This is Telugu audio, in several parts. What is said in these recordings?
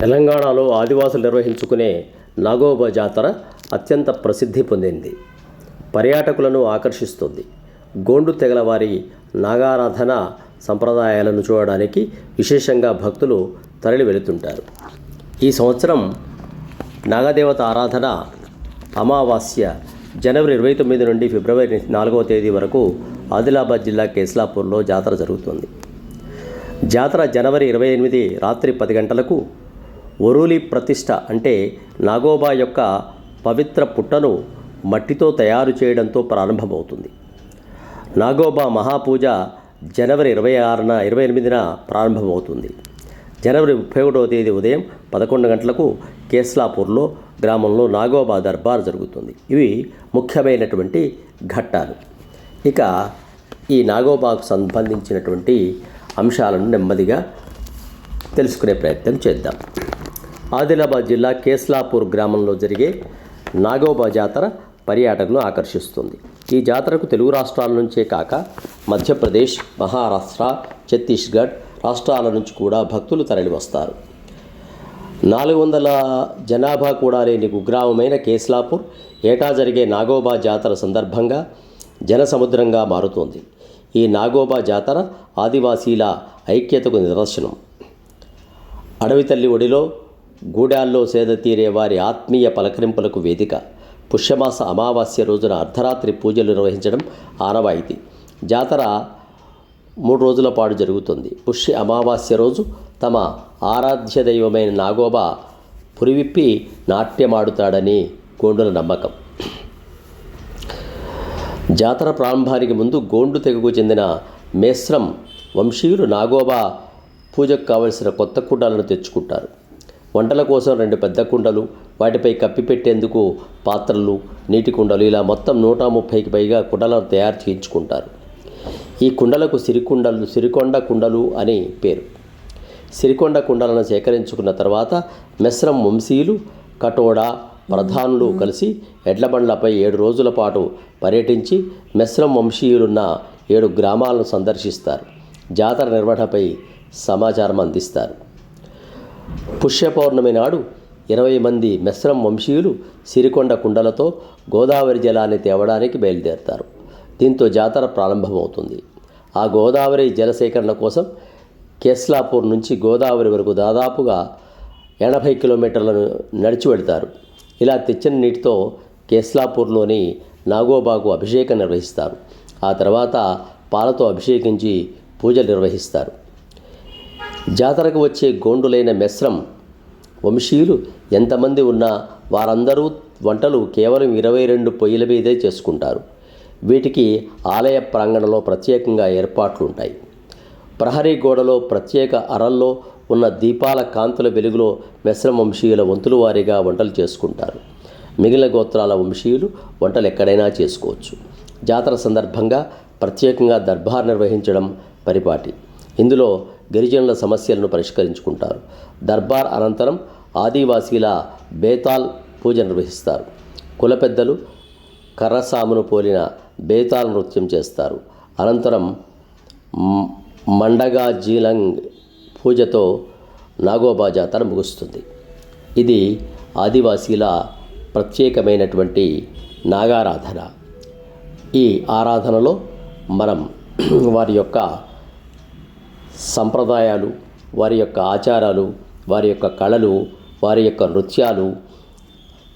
తెలంగాణలో ఆదివాసులు నిర్వహించుకునే నాగోబా జాతర అత్యంత ప్రసిద్ధి పొందింది. పర్యాటకులను ఆకర్షిస్తుంది. గోండు తెగల వారి నాగారాధన సంప్రదాయాలను చూడడానికి విశేషంగా భక్తులు తరలి వెళుతుంటారు. ఈ సంవత్సరం నాగదేవత ఆరాధన అమావాస్య జనవరి ఇరవై తొమ్మిది నుండి ఫిబ్రవరి నాలుగవ తేదీ వరకు ఆదిలాబాద్ జిల్లా కేస్లాపూర్లో జాతర జరుగుతుంది. జాతర జనవరి ఇరవై ఎనిమిది రాత్రి పది గంటలకు ఒరూలి ప్రతిష్ట అంటే నాగోబా యొక్క పవిత్ర పుట్టను మట్టితో తయారు చేయడంతో ప్రారంభమవుతుంది. నాగోబా మహాపూజ జనవరి ఇరవై ఆరున ఇరవై ఎనిమిదిన ప్రారంభమవుతుంది. జనవరి ముప్పై ఒకటవ తేదీ ఉదయం పదకొండు గంటలకు కేస్లాపూర్లో గ్రామంలో నాగోబా దర్బార్ జరుగుతుంది. ఇవి ముఖ్యమైనటువంటి ఘట్టాలు. ఇక ఈ నాగోబాకు సంబంధించినటువంటి అంశాలను నెమ్మదిగా తెలుసుకునే ప్రయత్నం చేద్దాం. ఆదిలాబాద్ జిల్లా కేస్లాపూర్ గ్రామంలో జరిగే నాగోబా జాతర పర్యాటకులను ఆకర్షిస్తుంది. ఈ జాతరకు తెలుగు రాష్ట్రాల నుంచే కాక మధ్యప్రదేశ్ మహారాష్ట్ర ఛత్తీస్గఢ్ రాష్ట్రాల నుంచి కూడా భక్తులు తరలివస్తారు. నాలుగు వందల జనాభా కూడా లేని కుగ్రామమైన కేస్లాపూర్ ఏటా జరిగే నాగోబా జాతర సందర్భంగా జనసముద్రంగా మారుతోంది. ఈ నాగోబా జాతర ఆదివాసీల ఐక్యతకు నిదర్శనం. అడవి తల్లి ఒడిలో గూడాల్లో సేద తీరే వారి ఆత్మీయ పలకరింపులకు వేదిక. పుష్యమాస అమావాస్య రోజున అర్ధరాత్రి పూజలు నిర్వహించడం ఆనవాయితీ. జాతర మూడు రోజుల పాటు జరుగుతుంది. పుష్య అమావాస్య రోజు తమ ఆరాధ్య దైవమైన నాగోబా పురివిప్పి నాట్యమాడుతాడని గోండుల నమ్మకం. జాతర ప్రారంభానికి ముందు గోండు తెగకు చెందిన మేస్రం వంశీయులు నాగోబా పూజకు కావలసిన కొత్త కుండాలను తెచ్చుకుంటారు. వంటల కోసం రెండు పెద్ద కుండలు వాటిపై కప్పిపెట్టేందుకు పాత్రలు నీటి కుండలు ఇలా మొత్తం నూట ముప్పైకి పైగా కుండలను తయారు చేయించుకుంటారు. ఈ కుండలకు సిరికుండలు సిరికొండ కుండలు అని పేరు. సిరికొండ కుండలను సేకరించుకున్న తర్వాత మెస్రం వంశీయులు కటోడా ప్రధానులు కలిసి ఎడ్లబండ్లపై ఏడు రోజుల పాటు పర్యటించి మెస్రం వంశీయులున్న ఏడు గ్రామాలను సందర్శిస్తారు. జాతర నిర్వహణపై సమాచారం అందిస్తారు. పుష్య పౌర్ణమి నాడు ఇరవై మంది మెస్రం వంశీయులు సిరికొండ కుండలతో గోదావరి జలాన్ని తేవడానికి బయలుదేరతారు. దీంతో జాతర ప్రారంభమవుతుంది. ఆ గోదావరి జలసేకరణ కోసం కేస్లాపూర్ నుంచి గోదావరి వరకు దాదాపుగా ఎనభై కిలోమీటర్లను నడిచి వెళ్తారు. ఇలా తెచ్చిన నీటితో కేస్లాపూర్లోని నాగోబాకు అభిషేకం నిర్వహిస్తారు. ఆ తర్వాత పాలతో అభిషేకించి పూజలు నిర్వహిస్తారు. జాతరకు వచ్చే గోండులైన మెస్రం వంశీయులు ఎంతమంది ఉన్నా వారందరూ వంటలు కేవలం ఇరవై రెండు పొయ్యిల మీదే చేసుకుంటారు. వీటికి ఆలయ ప్రాంగణంలో ప్రత్యేకంగా ఏర్పాట్లు ఉంటాయి ప్రహరీ గోడలో ప్రత్యేక అరల్లో ఉన్న దీపాల కాంతుల వెలుగులో మెస్రం వంశీయుల వంతుల వారీగా వంటలు చేసుకుంటారు. మిగిలిన గోత్రాల వంశీయులు వంటలు ఎక్కడైనా చేసుకోవచ్చు. జాతర సందర్భంగా ప్రత్యేకంగా దర్బార్ నిర్వహించడం పరిపాటి. ఇందులో గిరిజనుల సమస్యలను పరిష్కరించుకుంటారు. దర్బార్ అనంతరం ఆదివాసీల బేతాల్ పూజ నిర్వహిస్తారు. కుల పెద్దలు కర్రసామును పోలిన బేతాల్ నృత్యం చేస్తారు. అనంతరం మండగా జీలంగ్ పూజతో నాగోబా జాతర ముగుస్తుంది. ఇది ఆదివాసీల ప్రత్యేకమైనటువంటి నాగారాధన. ఈ ఆరాధనలో మనం వారి యొక్క సంప్రదాయాలు వారి యొక్క ఆచారాలు వారి యొక్క కళలు వారి యొక్క నృత్యాలు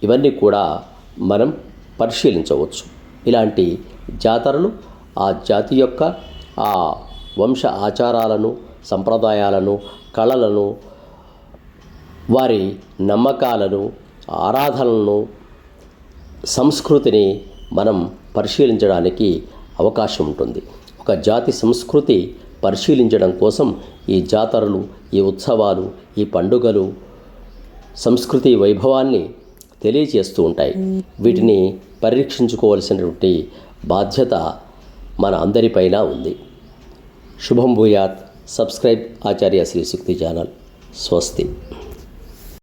ఇవన్నీ కూడా మనం పరిశీలించవచ్చు. ఇలాంటి జాతరలు ఆ జాతి యొక్క ఆ వంశ ఆచారాలను సంప్రదాయాలను కళలను వారి నమ్మకాలను ఆరాధనలను సంస్కృతిని మనం పరిశీలించడానికి అవకాశం ఉంటుంది. ఒక జాతి సంస్కృతి పరిశీలించడం కోసం ఈ జాతరలు ఈ ఉత్సవాలు ఈ పండుగలు సంస్కృతి వైభవాన్ని తెలియజేస్తూ ఉంటాయి. వీటిని పరీక్షించుకోవలసినటువంటి బాధ్యత మన అందరిపైన ఉంది. శుభం భూయాత్. Subscribe Acharya Sri Shakti channel. స్వస్తి.